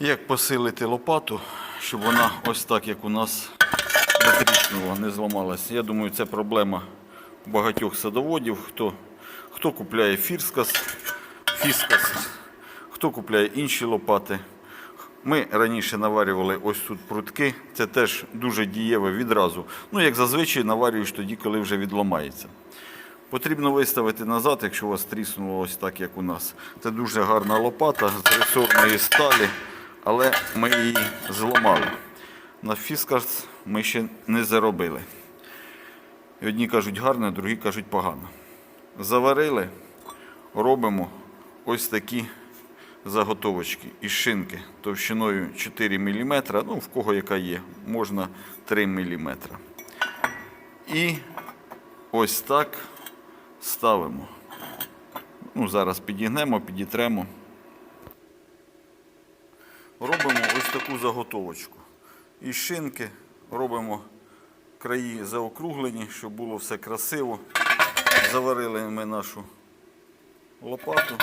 Як посилити лопату, щоб вона ось так, як у нас не не зламалася. Я думаю, це проблема багатьох садоводів, хто, хто купляє фірскас, фіскас, хто купляє інші лопати. Ми раніше наварювали ось тут прутки, це теж дуже дієве відразу. Ну, як зазвичай наварюєш тоді, коли вже відламається. Потрібно виставити назад, якщо у вас тріснуло ось так, як у нас. Це дуже гарна лопата з ресорної сталі, але ми її зламали. На фіскарс ми ще не заробили. І одні кажуть гарно, другі кажуть погано. Заварили, робимо ось такі заготовочки із шинки товщиною 4 мм, ну в кого яка є, можна 3 мм. І ось так ставимо. Ну, зараз підігнемо, підітремо. Робимо ось таку заготовочку. Із шинки робимо краї заокруглені, щоб було все красиво. Заварили ми нашу лопату,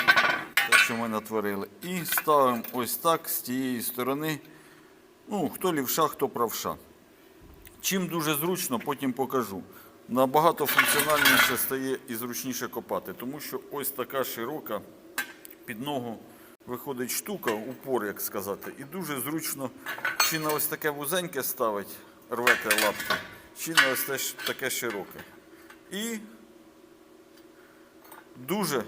те, що ми натворили. І ставимо ось так з тієї сторони. Ну, хто лівша, хто правша. Чим дуже зручно, потім покажу. Набагато функціональніше стає і зручніше копати, тому що ось така широка під ногу виходить штука, упор, як сказати, і дуже зручно чи на ось таке вузеньке ставить, рвете лапки, чи на ось теж таке широке. І дуже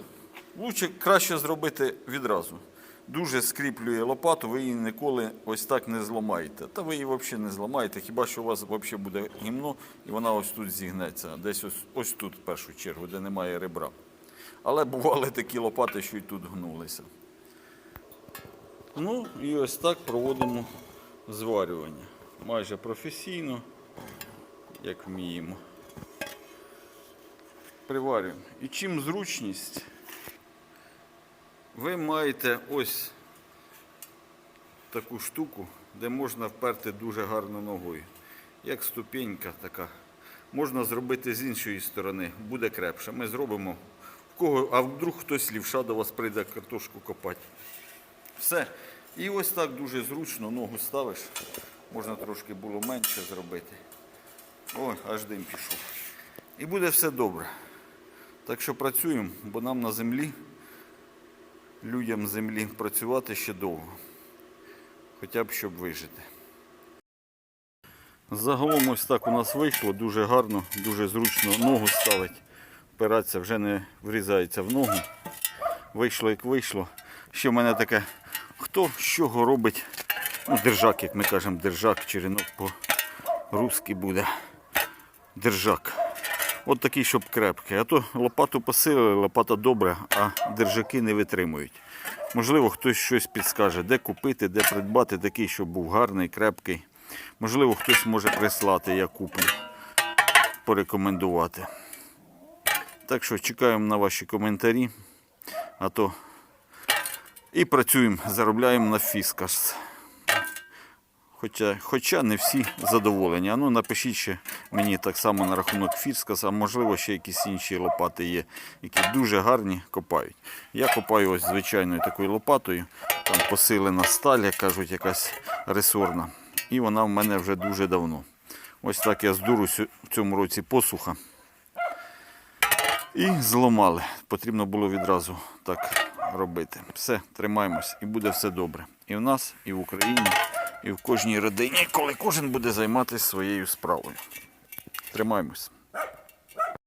лучше краще зробити відразу. Дуже скріплює лопату, ви її ніколи ось так не зламаєте. Та ви її взагалі не зламаєте, хіба що у вас взагалі буде гімно і вона ось тут зігнеться, десь ось, ось тут в першу чергу, де немає ребра. Але бували такі лопати, що й тут гнулися. Ну і ось так проводимо зварювання. Майже професійно, як вміємо. Приварюємо. І чим зручність, ви маєте ось таку штуку, де можна вперти дуже гарно ногою. Як ступенька така. Можна зробити з іншої сторони, буде крепше. Ми зробимо. В кого, а вдруг хтось лівша до вас прийде картошку копати. Все. І ось так дуже зручно ногу ставиш. Можна трошки було менше зробити. Ой, аж дим пішов. І буде все добре. Так що працюємо, бо нам на землі, людям землі працювати ще довго. Хоча б щоб вижити. Загалом ось так у нас вийшло, дуже гарно, дуже зручно ногу ставить. Впиратися вже не врізається в ногу. Вийшло як вийшло. Ще в мене таке, хто з чого робить, ну, держак, як ми кажемо, держак, черенок по-русски буде. Держак. От такий, щоб крепкий. А то лопату посилили, лопата добра, а держаки не витримують. Можливо, хтось щось підскаже, де купити, де придбати такий, щоб був гарний, крепкий. Можливо, хтось може прислати, я куплю, порекомендувати. Так що чекаємо на ваші коментарі. А то і працюємо, заробляємо на фіскас. Хоча, хоча не всі задоволені. Ну напишіть ще мені так само на рахунок фіскаса, а можливо ще якісь інші лопати є, які дуже гарні копають. Я копаю ось звичайною такою лопатою, там посилена сталь, як кажуть, якась ресорна. І вона в мене вже дуже давно. Ось так я здуру в цьому році посуха. І зламали. Потрібно було відразу так робити. Все, тримаємось і буде все добре. І в нас, і в Україні, і в кожній родині, коли кожен буде займатися своєю справою. Тримаємось.